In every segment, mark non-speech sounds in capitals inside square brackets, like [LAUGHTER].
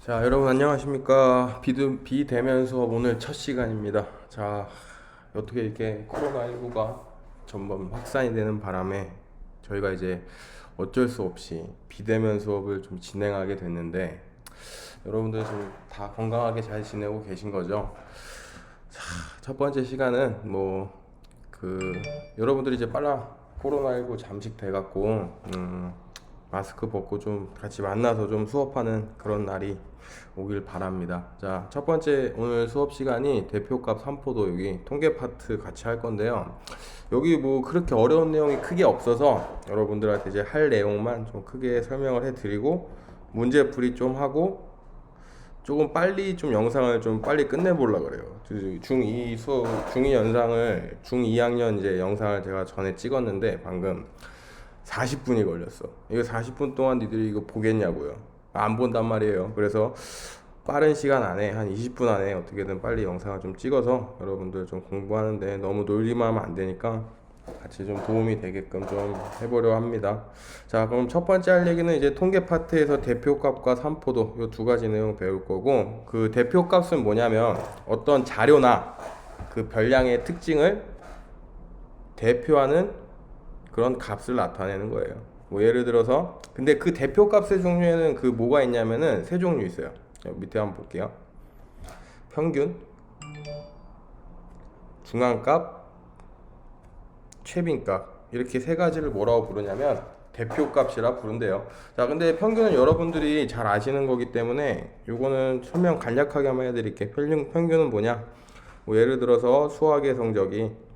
자, 여러분 안녕하십니까? 비드, 비대면 수업 오늘 첫 시간입니다. 자, 어떻게 이렇게 코로나19가 전번 확산이 되는 바람에 저희가 이제 어쩔 수 없이 비대면 수업을 좀 진행하게 됐는데 여러분들 좀다 건강하게 잘 지내고 계신 거죠? 자, 첫 번째 시간은 뭐 그 여러분들이 이제 빨라 코로나19 잠식 돼갖고 음, 마스크 벗고 좀 같이 만나서 좀 수업하는 그런 날이 오길 바랍니다. 자, 첫 번째 오늘 수업 시간이 대표값 삼포도 여기 통계 파트 같이 할 건데요. 여기 뭐 그렇게 어려운 내용이 크게 없어서 여러분들한테 이제 할 내용만 좀 크게 설명을 해드리고 문제풀이 좀 하고 조금 빨리 좀 영상을 좀 빨리 끝내보려 그래요. 중2 수업, 중2 연상을, 중2학년 이제 영상을 제가 전에 찍었는데 방금 40분이 걸렸어. 이거 40분 동안 니들이 이거 보겠냐고요. 안 본단 말이에요. 그래서 빠른 시간 안에 한 20분 안에 어떻게든 빨리 영상을 좀 찍어서 여러분들 좀 공부하는데 너무 놀기만 하면 안 되니까 같이 좀 도움이 되게끔 좀 해보려 합니다. 자, 그럼 첫 번째 할 얘기는 이제 통계 파트에서 대표값과 삼포도 이 두 가지 내용 배울 거고 그 대표값은 뭐냐면 어떤 자료나 그 별량의 특징을 대표하는 그런 값을 나타내는 거예요. 뭐 예를 들어서 근데 그 대표 값의 종류에는 그 뭐가 있냐면은 세 종류 있어요. 자, 밑에 한번 볼게요. 평균, 중앙값, 최빈값 이렇게 세 가지를 뭐라고 부르냐면 대표값이라 부른대요. 자, 근데 평균은 여러분들이 잘 아시는 거기 때문에 요거는 설명 간략하게 한번 해드릴게요. 평균, 평균은 뭐냐? 뭐 예를 들어서 수학의 성적이 뭐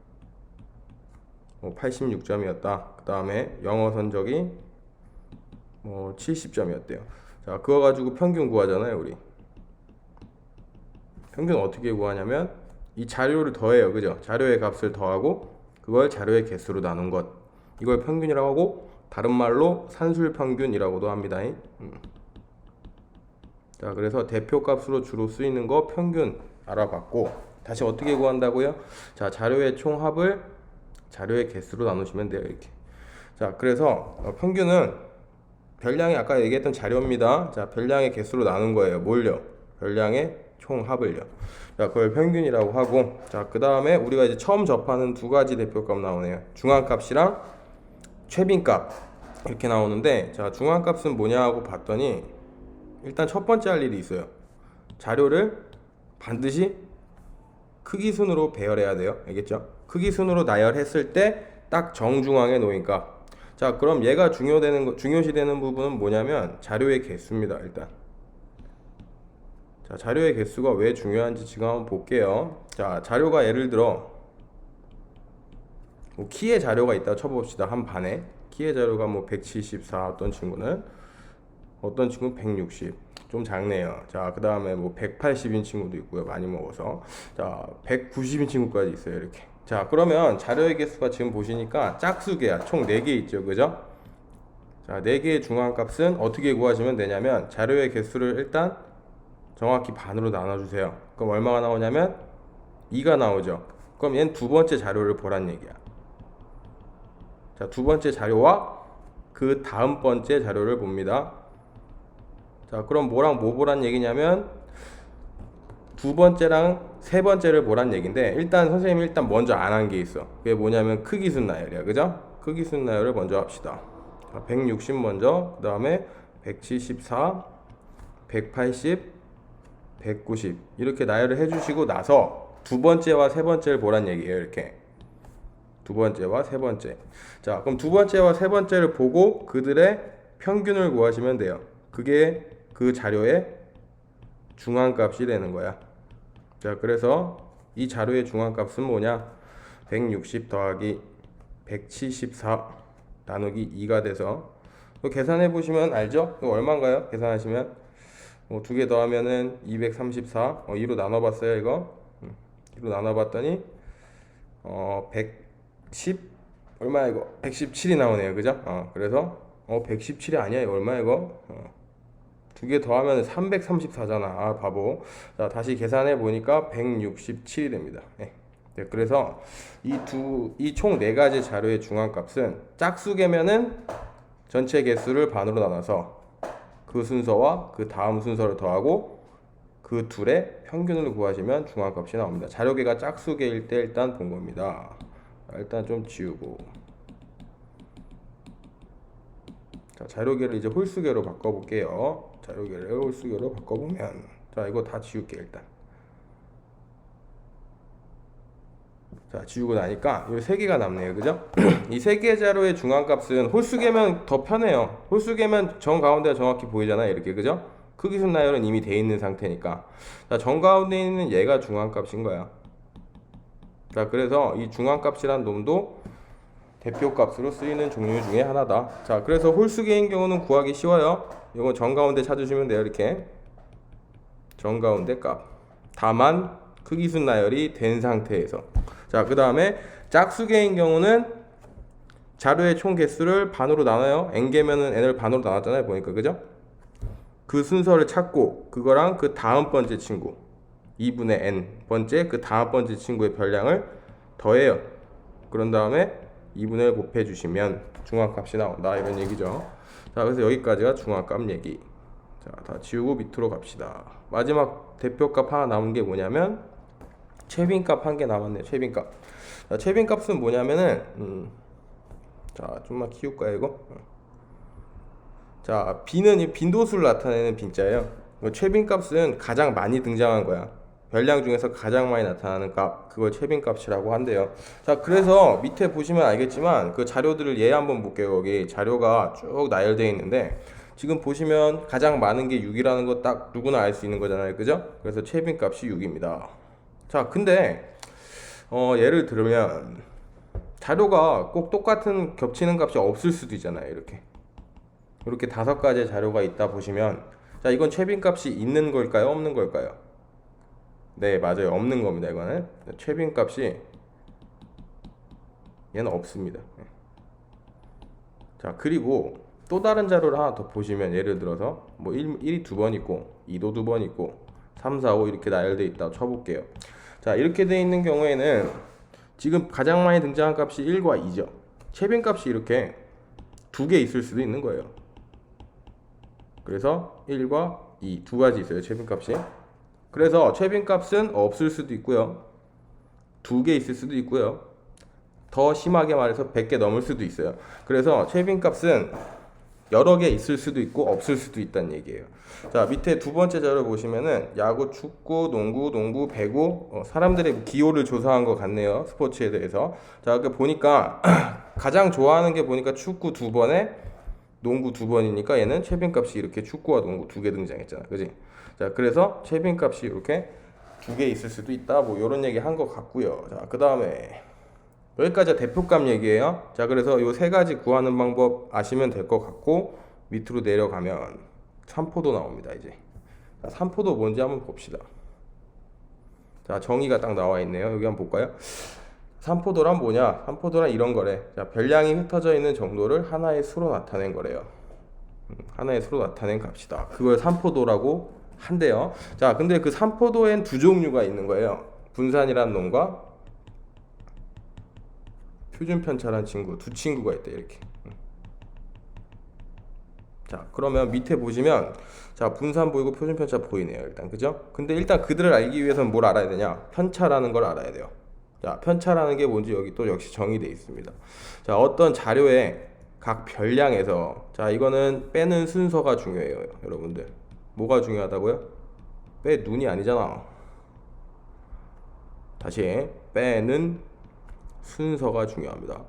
86점이었다. 그 다음에 영어 성적이 뭐 70점이었대요. 자, 그거 가지고 평균 구하잖아요, 우리. 평균 어떻게 구하냐면 이 자료를 더해요, 그죠? 자료의 값을 더하고 그걸 자료의 개수로 나눈 것. 이걸 평균이라고 하고 다른 말로 산술 평균이라고도 합니다. 음. 자, 그래서 대표 값으로 주로 쓰이는 거 평균 알아봤고 다시 어떻게 구한다고요? 자, 자료의 총합을 자료의 개수로 나누시면 돼요, 이렇게. 자, 그래서 어, 평균은 별량이 아까 얘기했던 자료입니다. 자, 별량의 개수로 나눈 거예요. 뭘요? 별량의 총합을요. 자, 그걸 평균이라고 하고, 자, 그 다음에 우리가 이제 처음 접하는 두 가지 대표값 나오네요. 중앙값이랑 최빈값 이렇게 나오는데, 자, 중앙값은 뭐냐고 봤더니 일단 첫 번째 할 일이 있어요. 자료를 반드시 크기 순으로 배열해야 돼요. 알겠죠? 크기 순으로 나열했을 때 딱 정중앙에 놓으니까 자, 그럼 얘가 중요되는 거, 중요시 되는 부분은 뭐냐면 자료의 개수입니다. 일단. 자, 자료의 개수가 왜 중요한지 지금 한번 볼게요. 자, 자료가 예를 들어 뭐 키의 자료가 있다 쳐봅시다. 한 반에 키의 자료가 뭐 174 어떤 친구는 어떤 친구는 160. 좀 작네요. 자, 그 다음에 뭐 180인 친구도 있고요. 많이 먹어서. 자, 190인 친구까지 있어요. 이렇게. 자, 그러면 자료의 개수가 지금 보시니까 짝수개야. 총 4개 있죠. 그죠? 자, 4개의 중앙값은 어떻게 구하시면 되냐면 자료의 개수를 일단 정확히 반으로 나눠주세요. 그럼 얼마가 나오냐면 2가 나오죠. 그럼 얘는 두 번째 자료를 보란 얘기야. 자, 두 번째 자료와 그 다음 번째 자료를 봅니다. 자, 그럼 뭐랑 뭐 보란 얘기냐면 두 번째랑 세 번째를 보란 얘긴데 일단 선생님이 일단 먼저 안 한 게 있어. 그게 뭐냐면 크기순 나열이야. 그죠? 크기순 나열을 먼저 합시다. 자, 160 먼저, 그 다음에 174, 180, 190 이렇게 나열을 해주시고 나서 두 번째와 세 번째를 보란 얘기예요. 이렇게 두 번째와 세 번째. 자, 그럼 두 번째와 세 번째를 보고 그들의 평균을 구하시면 돼요. 그게 그 자료의 중앙값이 되는 거야. 자, 그래서 이 자료의 중앙값은 뭐냐? 160 더하기 174 나누기 2가 돼서 계산해 보시면 알죠? 이거 얼마인가요? 계산하시면 뭐 두 개 더하면은 234 어, 2로 나눠봤어요 이거 음, 2로 나눠봤더니 어 110 얼마야 이거 117이 나오네요 그죠? 어 그래서 어 117이 아니야 이거 얼마야 이거 어, 두 개 더하면 334잖아 아 바보 자 다시 계산해 보니까 167이 됩니다 네. 네, 그래서 이 두 이 총 네 가지 자료의 중앙값은 짝수개면은 전체 개수를 반으로 나눠서 그 순서와 그 다음 순서를 더하고 그 둘의 평균을 구하시면 중앙값이 나옵니다. 자료계가 짝수계일 때 일단 본 겁니다. 자, 일단 좀 지우고 자, 자료계를 이제 홀수계로 바꿔볼게요. 자료계를 홀수계로 바꿔보면 자 이거 다 지울게 일단. 자 지우고 나니까 이 세 개가 남네요, 그죠? [CLEARS THROAT] 이 세 개 자료의 중앙값은 홀수계면 더 편해요. 홀수계면 정 가운데가 정확히 보이잖아요, 이렇게 그죠? 크기순 나열은 이미 돼 있는 상태니까. 자, 정 가운데 있는 얘가 중앙값인 거야. 자, 그래서 이 중앙값이란 놈도 대표값으로 쓰이는 종류 중에 하나다. 자, 그래서 홀수계인 경우는 구하기 쉬워요. 이건 정가운데 찾으시면 돼요. 이렇게 정가운데 값. 다만 크기순 나열이 된 상태에서. 자, 그 다음에 짝수계인 경우는 자료의 총 개수를 반으로 나눠요. n개면은 n을 반으로 나눴잖아요. 보니까 그죠? 그 순서를 찾고 그거랑 그 다음 번째 친구 2분의 n 번째 그 다음 번째 친구의 별량을 더해요. 그런 다음에 2분의 1 곱해 주시면 중앙값이 나온다 이런 얘기죠. 자 그래서 여기까지가 중앙값 얘기. 자 다 지우고 밑으로 갑시다. 마지막 대표값 하나 남은 게 뭐냐면 최빈값 한 개 남았네요. 최빈값. 자, 최빈값은 뭐냐면은 음, 자 좀만 키울까요 이거? 자, B는 이 빈도수를 나타내는 빈자예요. 최빈값은 가장 많이 등장한 거야. 별량 중에서 가장 많이 나타나는 값, 그걸 최빈 값이라고 한대요. 자, 그래서 밑에 보시면 알겠지만 그 자료들을 얘 한번 볼게요. 여기 자료가 쭉 나열되어 있는데 지금 보시면 가장 많은 게 6이라는 거 딱 누구나 알 수 있는 거잖아요. 그죠? 그래서 최빈 값이 6입니다. 자, 근데 어, 예를 들면 자료가 꼭 똑같은 겹치는 값이 없을 수도 있잖아요. 이렇게. 이렇게 다섯 가지 자료가 있다 보시면 자 이건 최빈 값이 있는 걸까요 없는 걸까요 네 맞아요 없는 겁니다 이거는 최빈 값이 얘는 없습니다 네. 자 그리고 또 다른 자료를 하나 더 보시면 예를 들어서 뭐 1, 1이 두 번 있고 2도 두 번 있고 3, 4, 5 이렇게 나열돼 있다 쳐볼게요 자 이렇게 돼 있는 경우에는 지금 가장 많이 등장한 값이 1과 2죠 최빈값이 이렇게 두 개 있을 수도 있는 거예요 그래서 1과 2 두 가지 있어요. 최빈값이. 그래서 최빈 값은 없을 수도 있고요. 두 개 있을 수도 있고요. 더 심하게 말해서 100개 넘을 수도 있어요. 그래서 최빈 값은 여러 개 있을 수도 있고 없을 수도 있다는 얘기예요. 자 밑에 두 번째 자료 보시면은 야구, 축구, 농구, 농구, 배구 어, 사람들의 기호를 조사한 것 같네요. 스포츠에 대해서. 자 그 보니까 [CLEARS THROAT] 가장 좋아하는 게 보니까 축구 두 번에 농구 두 번이니까 얘는 최빈 값이 이렇게 축구와 농구 두 개 등장했잖아. 그지? 자, 그래서 최빈 값이 이렇게 두 개 있을 수도 있다. 뭐 이런 얘기 한 것 같고요. 자, 그 다음에 여기까지 대표값 얘기예요. 자, 그래서 요세 가지 구하는 방법 아시면 될 것 같고 밑으로 내려가면 삼포도 나옵니다, 이제. 자, 삼포도 뭔지 한번 봅시다. 자, 정의가 딱 나와 있네요. 여기 한번 볼까요? 삼포도란 뭐냐? 삼포도란 이런 거래. 자, 별량이 흩어져 있는 정도를 하나의 수로 나타낸 거래요. 음, 하나의 수로 나타낸 값이다. 그걸 삼포도라고 한대요. 자, 근데 그 삼포도엔 두 종류가 있는 거예요. 분산이란 놈과 표준 편차란 친구 두 친구가 있다 이렇게. 음. 자, 그러면 밑에 보시면 자, 분산 보이고 표준 편차 보이네요. 일단 그죠? 근데 일단 그들을 알기 위해서는 뭘 알아야 되냐? 편차라는 걸 알아야 돼요. 자, 편차라는 게 뭔지 여기 또 역시 정의되어 있습니다. 자, 어떤 자료의 각 별량에서 자, 이거는 빼는 순서가 중요해요, 여러분들. 뭐가 중요하다고요? 빼 눈이 아니잖아. 다시 빼는 순서가 중요합니다.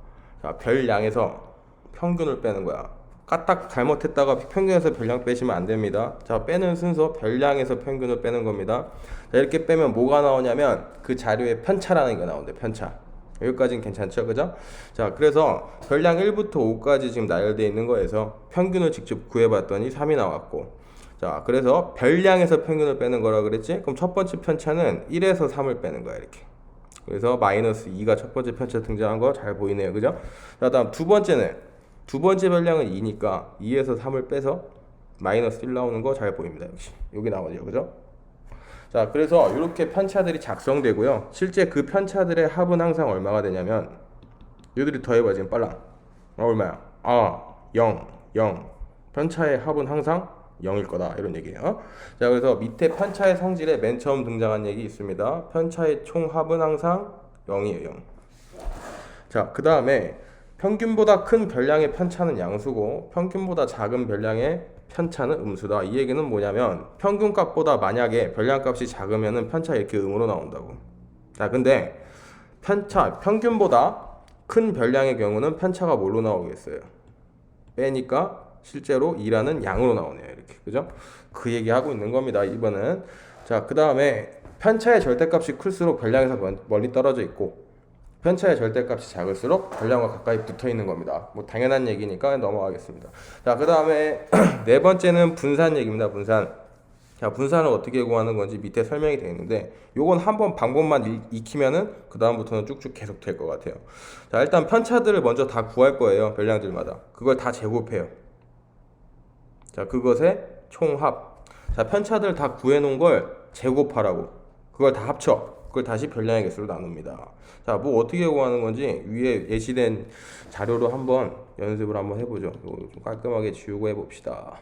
자, 별량에서 평균을 빼는 거야. 까딱 잘못했다가 평균에서 별량 빼시면 안 됩니다. 자, 빼는 순서 별량에서 평균을 빼는 겁니다. 자, 이렇게 빼면 뭐가 나오냐면 그 자료의 편차라는 게 나온대. 편차. 여기까지는 괜찮죠, 그죠? 자, 그래서 별량 1부터 5까지 지금 나열되어 있는 거에서 평균을 직접 구해봤더니 3이 나왔고, 자, 그래서 별량에서 평균을 빼는 거라 그랬지? 그럼 첫 번째 편차는 1에서 3을 빼는 거야, 이렇게. 그래서 마이너스 2가 첫 번째 편차 등장한 거 잘 보이네요, 그죠? 자, 다음 두 번째는 두 번째 별량은 2니까 2에서 3을 빼서 마이너스 1 나오는 거 잘 보입니다, 역시. 여기 나오죠, 그죠? 자, 그래서 이렇게 편차들이 작성되고요. 실제 그 편차들의 합은 항상 얼마가 되냐면 얘들이 더해봐 지금 빨랑 아, 얼마야? 아, 0, 0. 편차의 합은 항상 0일 거다 이런 얘기예요. 자 그래서 밑에 편차의 성질에 맨 처음 등장한 얘기 있습니다. 편차의 총합은 항상 0이에요. 0. 자, 그 다음에 평균보다 큰 별량의 편차는 양수고 평균보다 작은 별량의 편차는 음수다. 이 얘기는 뭐냐면 평균값보다 만약에 별량값이 작으면은 편차 이렇게 음으로 나온다고. 자, 근데 편차 평균보다 큰 별량의 경우는 편차가 뭘로 나오겠어요? 빼니까 실제로 2라는 양으로 나오네요. 이렇게. 그죠? 그 얘기 하고 있는 겁니다. 2번은. 자, 그 다음에 편차의 절대값이 클수록 별량에서 멀- 멀리 떨어져 있고 편차의 절대값이 작을수록 별량과 가까이 붙어 있는 겁니다. 뭐 당연한 얘기니까 넘어가겠습니다. 자, 그 다음에 [CLEARS THROAT] 네 번째는 분산 얘기입니다. 분산. 자, 분산을 어떻게 구하는 건지 밑에 설명이 되어 있는데 요건 한번 방법만 일- 익히면은 그 다음부터는 쭉쭉 계속 될 것 같아요. 자, 일단 편차들을 먼저 다 구할 거예요. 별량들마다. 그걸 다 제곱해요. 자, 그것의 총합. 자, 편차들 다 구해 놓은 걸 제곱하라고. 그걸 다 합쳐. 그걸 다시 별량의 개수로 나눕니다. 자, 뭐 어떻게 구하는 건지 위에 예시된 자료로 한번 연습을 한번 해보죠. 좀 깔끔하게 지우고 해봅시다.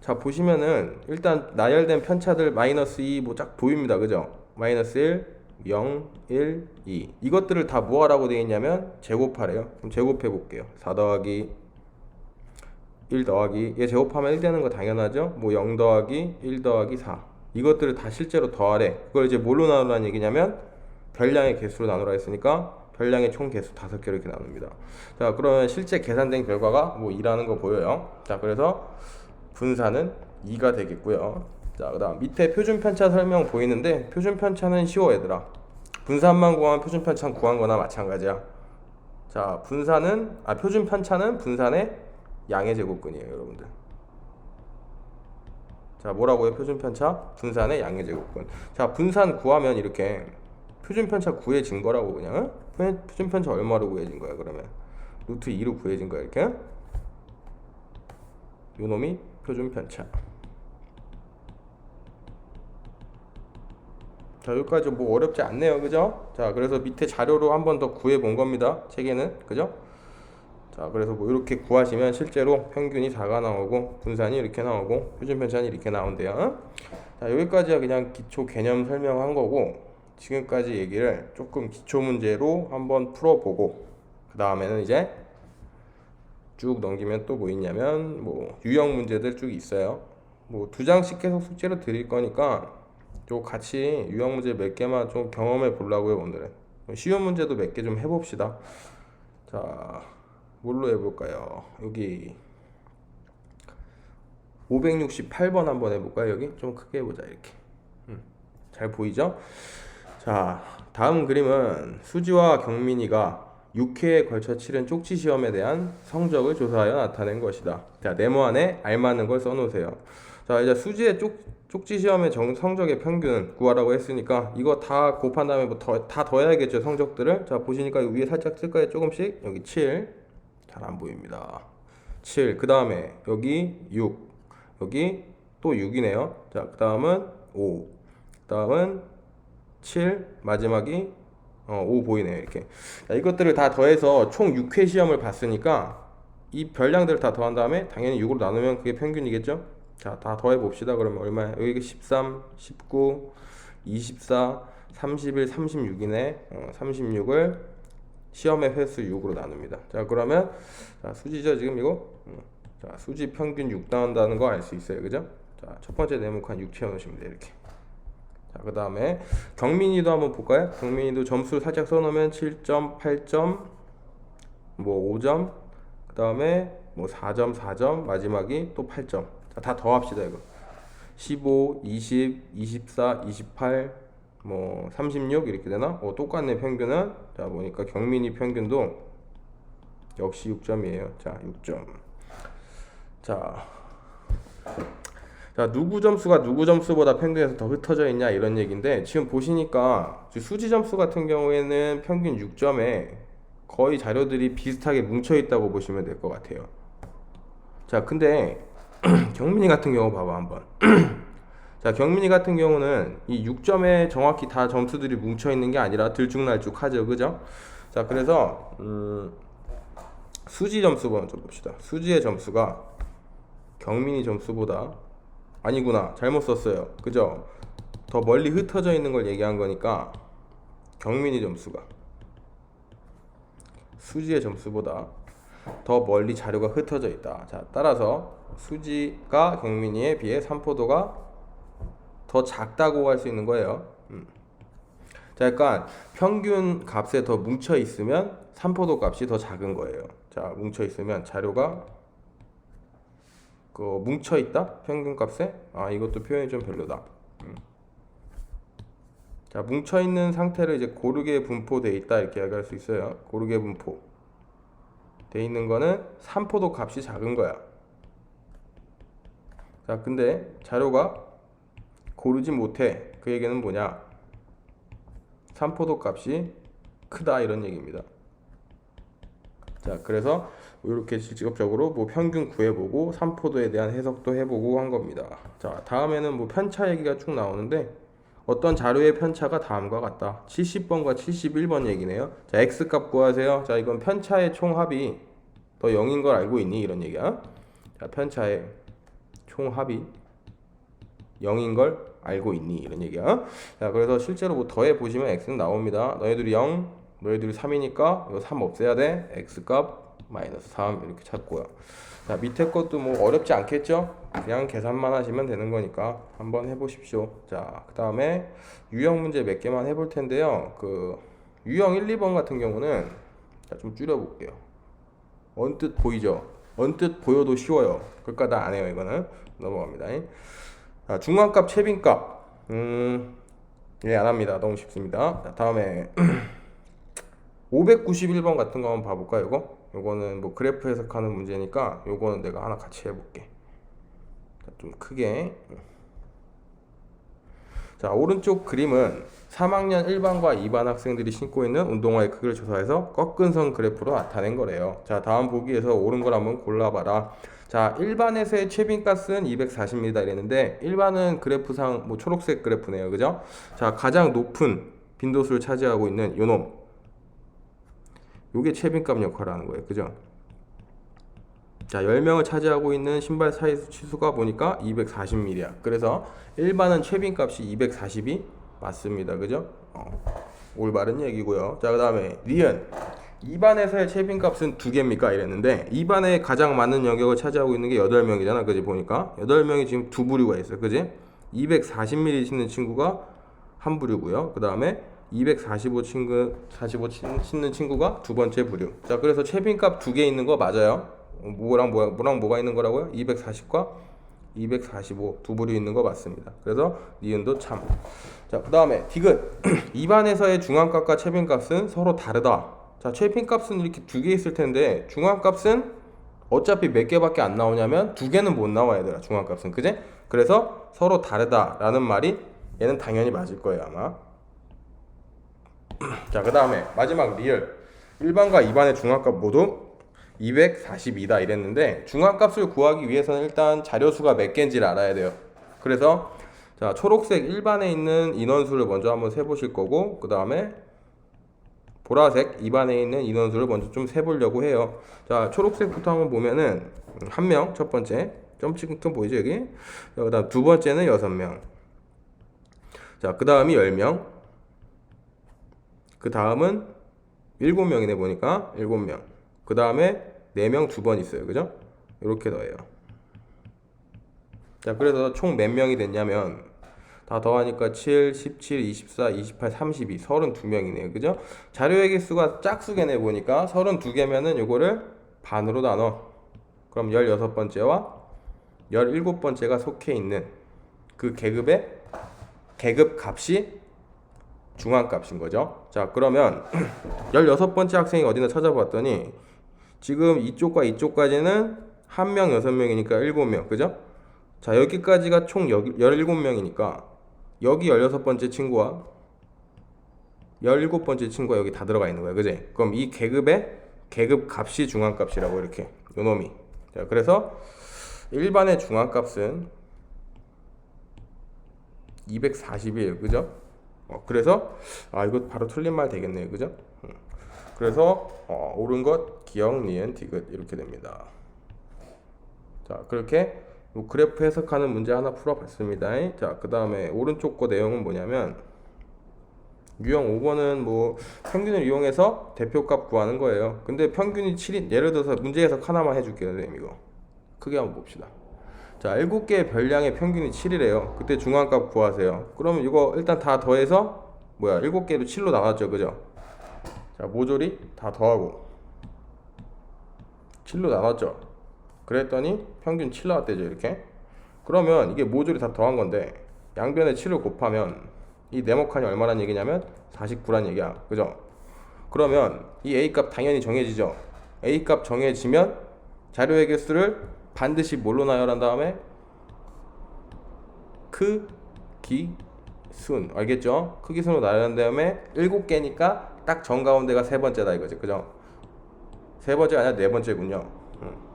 자, 보시면은 일단 나열된 편차들 마이너스 2 뭐 쫙 보입니다. 그죠? 마이너스 1, 0, 1, 2. 이것들을 다 뭐하라고 되어 있냐면 제곱하래요. 그럼 제곱해 볼게요. 4 더하기 1 더하기 얘 제곱하면 1 되는 거 당연하죠? 뭐 0 더하기 1 더하기 4 이것들을 다 실제로 더하래. 그걸 이제 뭘로 나누라는 얘기냐면 별량의 개수로 나누라 했으니까 별량의 총 개수 다섯 개로 이렇게 나눕니다. 자 그러면 실제 계산된 결과가 뭐 2라는 거 보여요. 자 그래서 분산은 2가 되겠고요. 자 그 다음 밑에 표준 편차 설명 보이는데 표준 편차는 쉬워 얘들아. 분산만 구하면 표준 편차 구한 거나 마찬가지야. 자 분산은 아 표준 편차는 분산의 양의 제곱근이에요, 여러분들. 자, 뭐라고요? 표준 편차? 분산의 양의 제곱근. 자, 분산 구하면 이렇게 표준 편차 구해진 거라고 그냥 응? 표- 표준 편차 얼마로 구해진 거야, 그러면? 루트 2로 구해진 거야, 이렇게. 요 놈이 표준 편차. 자, 여기까지 뭐 어렵지 않네요, 그죠? 자, 그래서 밑에 자료로 한 번 더 구해 본 겁니다, 책에는, 그죠? 자 그래서 뭐 이렇게 구하시면 실제로 평균이 4가 나오고 분산이 이렇게 나오고 표준 편차이 이렇게 나온대요. 자 여기까지가 그냥 기초 개념 설명한 거고 지금까지 얘기를 조금 기초 문제로 한번 풀어보고 그 다음에는 이제 쭉 넘기면 또 뭐 있냐면 뭐 유형 문제들 쭉 있어요. 뭐 두 장씩 계속 숙제로 드릴 거니까 또 같이 유형 문제 몇 개만 좀 경험해 보려고요 오늘은. 쉬운 문제도 몇 개 좀 해봅시다. 자 뭘로 해볼까요? 여기 568번 한번 해볼까요? 여기 좀 크게 해보자 이렇게 음, 잘 보이죠? 자 다음 그림은 수지와 경민이가 6회에 걸쳐 치른 쪽지 시험에 대한 성적을 조사하여 나타낸 것이다. 자 네모 안에 알맞는 걸 써놓으세요. 자 이제 수지의 쪽 쪽지 시험의 정, 성적의 평균 구하라고 했으니까 이거 다 곱한 다음에 뭐 더, 다 더해야겠죠 성적들을 자 보시니까 위에 살짝 쓸 거예요 조금씩 여기 7 잘 안 보입니다. 7. 그 다음에 여기 6. 여기 또 6이네요. 자, 그 다음은 5. 그 다음은 7. 마지막이 어, 5 보이네요. 이렇게. 자, 이것들을 다 더해서 총 6회 시험을 봤으니까 이 별량들을 다 더한 다음에 당연히 6으로 나누면 그게 평균이겠죠? 자, 다 더해 봅시다. 그러면 얼마야? 여기 13, 19, 24, 31, 36이네. 어, 36을 시험의 횟수 6으로 나눕니다. 자 그러면 자, 수지죠 지금 이거 음, 자 수지 평균 6 나온다는 거 알 수 있어요 그죠? 자첫 번째 네모칸 6 채워놓으시면 돼요 이렇게 자 그 다음에 경민이도 한번 볼까요? 경민이도 점수를 살짝 써놓으면 7점 8점 뭐 5점 그 다음에 뭐 4점 4점 마지막이 또 8점 자 다 더합시다 이거 15 20 24 28 뭐 36 이렇게 되나? 어 똑같네 평균은. 자 보니까 경민이 평균도 역시 6점이에요. 자 6점. 자, 자 누구 점수가 누구 점수보다 평균에서 더 흩어져 있냐 이런 얘기인데 지금 보시니까 수지 점수 같은 경우에는 평균 6점에 거의 자료들이 비슷하게 뭉쳐 있다고 보시면 될 것 같아요. 자 근데 [CLEARS THROAT] 경민이 같은 경우 봐봐 한번 [CLEARS THROAT] 자, 경민이 같은 경우는 이 6점에 정확히 다 점수들이 뭉쳐 있는 게 아니라 들쭉날쭉 하죠. 그죠? 자, 그래서 음, 수지 점수 먼저 봅시다. 수지의 점수가 경민이 점수보다 아니구나 잘못 썼어요 그죠 더 멀리 흩어져 있는 걸 얘기한 거니까 경민이 점수가 수지의 점수보다 더 멀리 자료가 흩어져 있다 자 따라서 수지가 경민이에 비해 삼포도가 더 작다고 할 수 있는 거예요 음. 자 약간 평균 값에 더 뭉쳐 있으면 삼포도 값이 더 작은 거예요 자 뭉쳐 있으면 자료가 그 뭉쳐 있다 평균 값에 아 이것도 표현이 좀 별로다. 음. 자 뭉쳐 있는 상태를 이제 고르게 분포돼 있다 이렇게 이야기할 수 있어요. 고르게 분포 돼 있는 거는 삼포도 값이 작은 거야. 자 근데 자료가 고르지 못해 그 얘기는 뭐냐? 삼포도 값이 크다 이런 얘기입니다. 자 그래서 이렇게 직접적으로 뭐 평균 구해보고 삼포도에 대한 해석도 해보고 한 겁니다. 자 다음에는 뭐 편차 얘기가 쭉 나오는데 어떤 자료의 편차가 다음과 같다. 70번과 71번 얘기네요. 자 x 값 구하세요. 자 이건 편차의 총합이 더 0인 걸 알고 있니 이런 얘기야. 자 편차의 총합이 0인 걸 알고 있니 이런 얘기야. 자 그래서 실제로 뭐 더해 보시면 x는 나옵니다. 너희들이 0, 너희들이 3이니까 이거 3 없애야 돼. x 값 마이너스 3 이렇게 찾고요. 자 밑에 것도 뭐 어렵지 않겠죠? 그냥 계산만 하시면 되는 거니까 한번 해보십시오. 자 그 다음에 유형 문제 몇 개만 해볼 텐데요. 그 유형 1, 2번 같은 경우는 자, 좀 줄여볼게요. 언뜻 보이죠? 언뜻 보여도 쉬워요. 그러니까 나 안 해요 이거는 넘어갑니다. 자, 중앙값, 채빈값 음, 예, 안 합니다. 너무 쉽습니다. 자, 다음에 [CLEARS THROAT] 591번 같은 거 한번 봐볼까요? 이거? 요거는 뭐 그래프 해석하는 문제니까 요거는 내가 하나 같이 해볼게. 자, 좀 크게. 자, 오른쪽 그림은 3학년 1반과 2반 학생들이 신고 있는 운동화의 크기를 조사해서 꺾은 선 그래프로 나타낸 거래요. 자, 다음 보기에서 옳은 걸 한번 골라봐라. 자, 1반에서의 최빈가스는 240m 이랬는데 1반은 그래프상 뭐 초록색 그래프네요. 그죠? 자, 가장 높은 빈도수를 차지하고 있는 요놈 요게 최빈값 역할을 하는 거예요. 그죠? 자, 10명을 차지하고 있는 신발 사이즈 치수가 보니까 240mm야. 그래서 일반은 최빈값이 240이 맞습니다. 그죠? 어, 올바른 얘기고요. 자, 그 다음에 니은 2반에서의 최빈값은 두 개입니까? 이랬는데 2반에 가장 많은 영역을 차지하고 있는 게 8명이잖아. 그지 보니까 8명이 지금 두 부류가 있어요. 그지? 240mm 신는 친구가 한 부류고요. 그다음에 245 친구 45 친- 신는 친구가 두 번째 부류. 자, 그래서 최빈값 두 개 있는 거 맞아요. 어, 뭐랑 뭐야, 뭐랑 뭐가 있는 거라고요? 240과 245 두 부류 있는 거 맞습니다. 그래서 니은도 참. 자, 그다음에 디귿 [CLEARS THROAT] 2반에서의 중앙값과 최빈값은 서로 다르다. 자, 최빈값은 이렇게 두 개 있을 텐데 중앙 값은 어차피 몇 개밖에 안 나오냐면 두 개는 못 나와 얘들아 중앙 값은 그제? 그래서 서로 다르다라는 말이 얘는 당연히 맞을 거예요 아마. [CLEARS THROAT] 자, 그 다음에 마지막 리얼 1반과 2반의 중앙값 모두 242다 이랬는데 중앙값을 구하기 위해서는 일단 자료수가 몇 개인지를 알아야 돼요. 그래서 자 초록색 1반에 있는 인원수를 먼저 한번 세 보실 거고 그 다음에 보라색 2반에 있는 인원수를 먼저 좀 세보려고 해요. 자 초록색부터 한번 보면은 한 명 첫 번째 점찍은 보이죠 여기? 그 다음 두 번째는 여섯 명. 자 그 다음이 10명. 그 다음은 7명이네 보니까 7명. 그 다음에 4명 두 번 있어요. 그죠? 이렇게 더해요. 자, 그래서 총 몇 명이 됐냐면 다 더하니까 7, 17, 24, 28, 32, 32명이네요. 그죠? 자료의 개수가 짝수개네 보니까 32개면은 요거를 반으로 나눠. 그럼 16번째와 17번째가 속해 있는 그 계급의 계급 값이 중앙값인 거죠. 자, 그러면 [CLEARS THROAT] 16번째 학생이 어디나 찾아봤더니 지금 이쪽과 이쪽까지는 한 명, 여섯 명이니까 일곱 명, 그죠? 자, 여기까지가 총 17명이니까 여기 16번째 친구와 17번째 친구가 여기 다 들어가 있는 거야. 그지? 그럼 이 계급의 계급 값이 중앙값이라고 이렇게 요 놈이. 자, 그래서 일반의 중앙값은 240이에요. 그죠? 어, 그래서 아 이거 바로 틀린 말 되겠네요. 그죠? 음. 그래서 어, 옳은 것 기억 니은 디귿 이렇게 됩니다. 자 그렇게 요 그래프 해석하는 문제 하나 풀어봤습니다. 자, 그 다음에 오른쪽 거 내용은 뭐냐면 유형 5번은 뭐 평균을 이용해서 대표값 구하는 거예요. 근데 평균이 7인 예를 들어서 문제 해석 하나만 해줄게요, 선생님 이거. 크게 한번 봅시다. 자, 7개의 별량의 평균이 7이래요. 그때 중앙값 구하세요. 그러면 이거 일단 다 더해서 뭐야? 7개로 7로 나눴죠. 그죠? 자, 모조리 다 더하고 7로 나눴죠. 그랬더니 평균 7 나왔대죠, 이렇게. 그러면 이게 모조리 다 더한 건데 양변에 7을 곱하면 이 네모칸이 얼마란 얘기냐면 49란 얘기야. 그죠? 그러면 이 A 값 당연히 정해지죠. A 값 정해지면 자료의 개수를 반드시 뭘로 나열한 다음에 크기 순 알겠죠? 크기 순으로 나열한 다음에 7개니까 딱 정가운데가 세 번째다 이거지. 그죠? 세 번째가 아니라 네 번째군요. 음.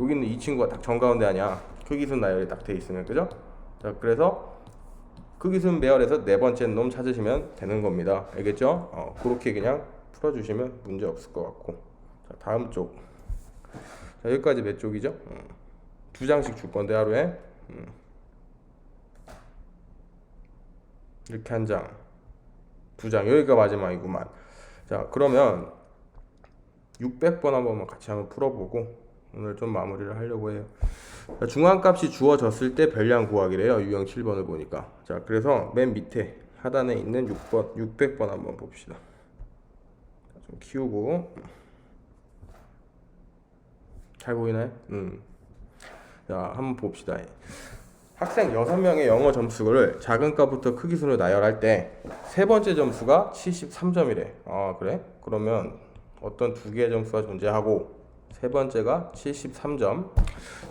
여기는 이 친구가 딱 정가운데 아니야. 크기순 나열이 딱 돼 있으면 그죠? 자 그래서 크기순 배열에서 네 번째 놈 찾으시면 되는 겁니다. 알겠죠? 어, 그렇게 그냥 풀어주시면 문제 없을 것 같고 자 다음 쪽 자, 여기까지 몇 쪽이죠? 음. 두 장씩 줄 건데 하루에 음. 이렇게 한 장, 두 장 여기가 마지막이구만. 자 그러면 600번 한번 같이 한번 풀어보고 오늘 좀 마무리를 하려고 해요. 자, 중앙값이 주어졌을 때 별량 구하기래요. 유형 7번을 보니까. 자, 그래서 맨 밑에 하단에 있는 6번, 600번 한번 봅시다. 자, 좀 키우고 잘 보이나요? 음. 자, 한번 봅시다. 학생 6명의 영어 점수를 작은 값부터 크기 순으로 나열할 때 세 번째 점수가 73점이래. 아, 그래? 그러면 어떤 두 개의 점수가 존재하고 세 번째가 73점.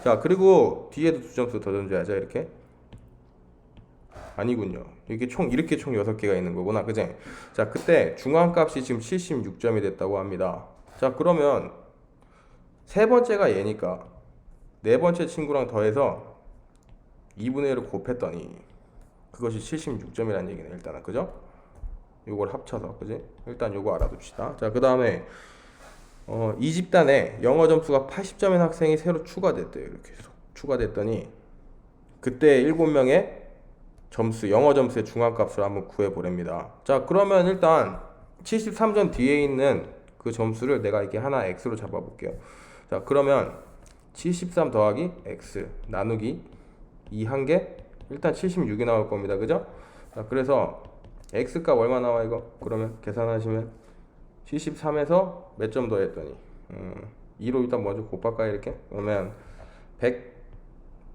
자, 그리고 뒤에도 두 점수 더 존재하죠, 이렇게. 아니군요. 이게 총 이렇게 총 6개가 있는 거구나. 그지? 자, 그때 중앙값이 지금 76점이 됐다고 합니다. 자, 그러면 세 번째가 얘니까 네 번째 친구랑 더해서 2분의 1을 곱했더니 그것이 76점이라는 얘기네, 일단은. 그죠? 요걸 합쳐서, 그지? 일단 요거 알아둡시다. 자, 그 다음에 어, 이 집단에 영어 점수가 80점인 학생이 새로 추가됐대요. 이렇게 쏙 추가됐더니 그때 7명의 점수, 영어 점수의 중앙값을 한번 구해 보랍니다. 자, 그러면 일단 73점 뒤에 있는 그 점수를 내가 이렇게 하나 x로 잡아 볼게요. 자, 그러면 73 더하기 x 나누기 2 한 개 일단 76이 나올 겁니다. 그죠? 자, 그래서 x 값 얼마 나와 이거? 그러면 계산하시면 73에서 몇 점 더 했더니 음, 2로 일단 먼저 곱할까요 이렇게? 그러면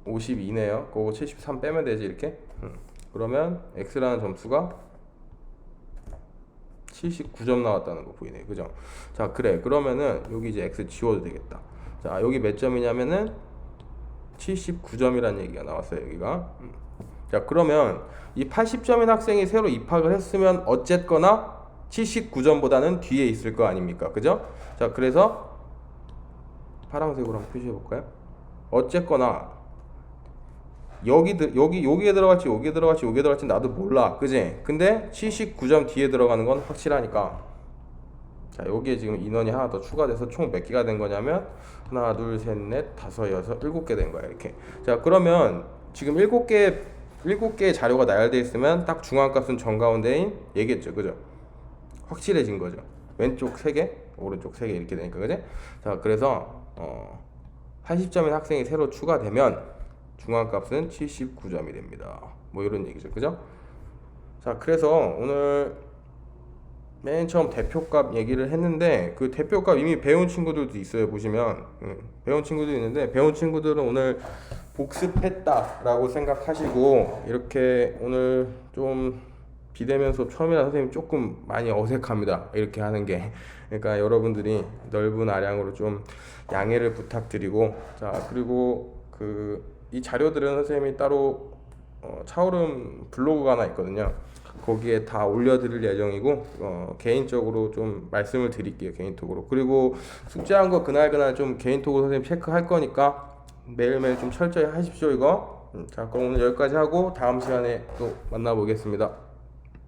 152네요. 그거 73 빼면 되지 이렇게? 음, 그러면 x라는 점수가 79점 나왔다는 거 보이네요. 그죠? 자 그래 그러면은 여기 이제 x 지워도 되겠다. 자 여기 몇 점이냐면은 79점이라는 얘기가 나왔어요 여기가. 음. 자 그러면 이 80점인 학생이 새로 입학을 했으면 어쨌거나 79점보다는 뒤에 있을 거 아닙니까? 그죠? 자, 그래서 파란색으로 한번 표시해 볼까요? 어쨌거나 여기 여기 여기에 들어갈지 여기에 들어갈지 여기에 들어갈지 나도 몰라. 그지? 근데 79점 뒤에 들어가는 건 확실하니까. 자, 여기에 지금 인원이 하나 더 추가돼서 총 몇 개가 된 거냐면 하나, 둘, 셋, 넷, 다섯, 여섯, 일곱 개 된 거야, 이렇게. 자, 그러면 지금 일곱 개 일곱 개의 자료가 나열돼 있으면 딱 중앙값은 정가운데인 얘겠죠. 그죠? 확실해진 거죠. 왼쪽 3개, 오른쪽 3개 이렇게 되니까 그지? 자, 그래서 어 80점인 학생이 새로 추가되면 중앙값은 79점이 됩니다. 뭐 이런 얘기죠. 그죠? 자, 그래서 오늘 맨 처음 대표값 얘기를 했는데 그 대표값 이미 배운 친구들도 있어요. 보시면 응, 배운 친구도 있는데 배운 친구들은 오늘 복습했다라고 생각하시고 이렇게 오늘 좀 비대면 수업 처음이라 선생님 조금 많이 어색합니다. 이렇게 하는 게. 그러니까 여러분들이 넓은 아량으로 좀 양해를 부탁드리고 자 그리고 그 이 자료들은 선생님이 따로 어, 차오름 블로그가 하나 있거든요. 거기에 다 올려드릴 예정이고 어, 개인적으로 좀 말씀을 드릴게요 개인톡으로 그리고 숙제한 거 그날 그날 좀 개인톡으로 선생님 체크할 거니까 매일매일 좀 철저히 하십시오 이거 음, 자 그럼 오늘 여기까지 하고 다음 시간에 또 만나보겠습니다.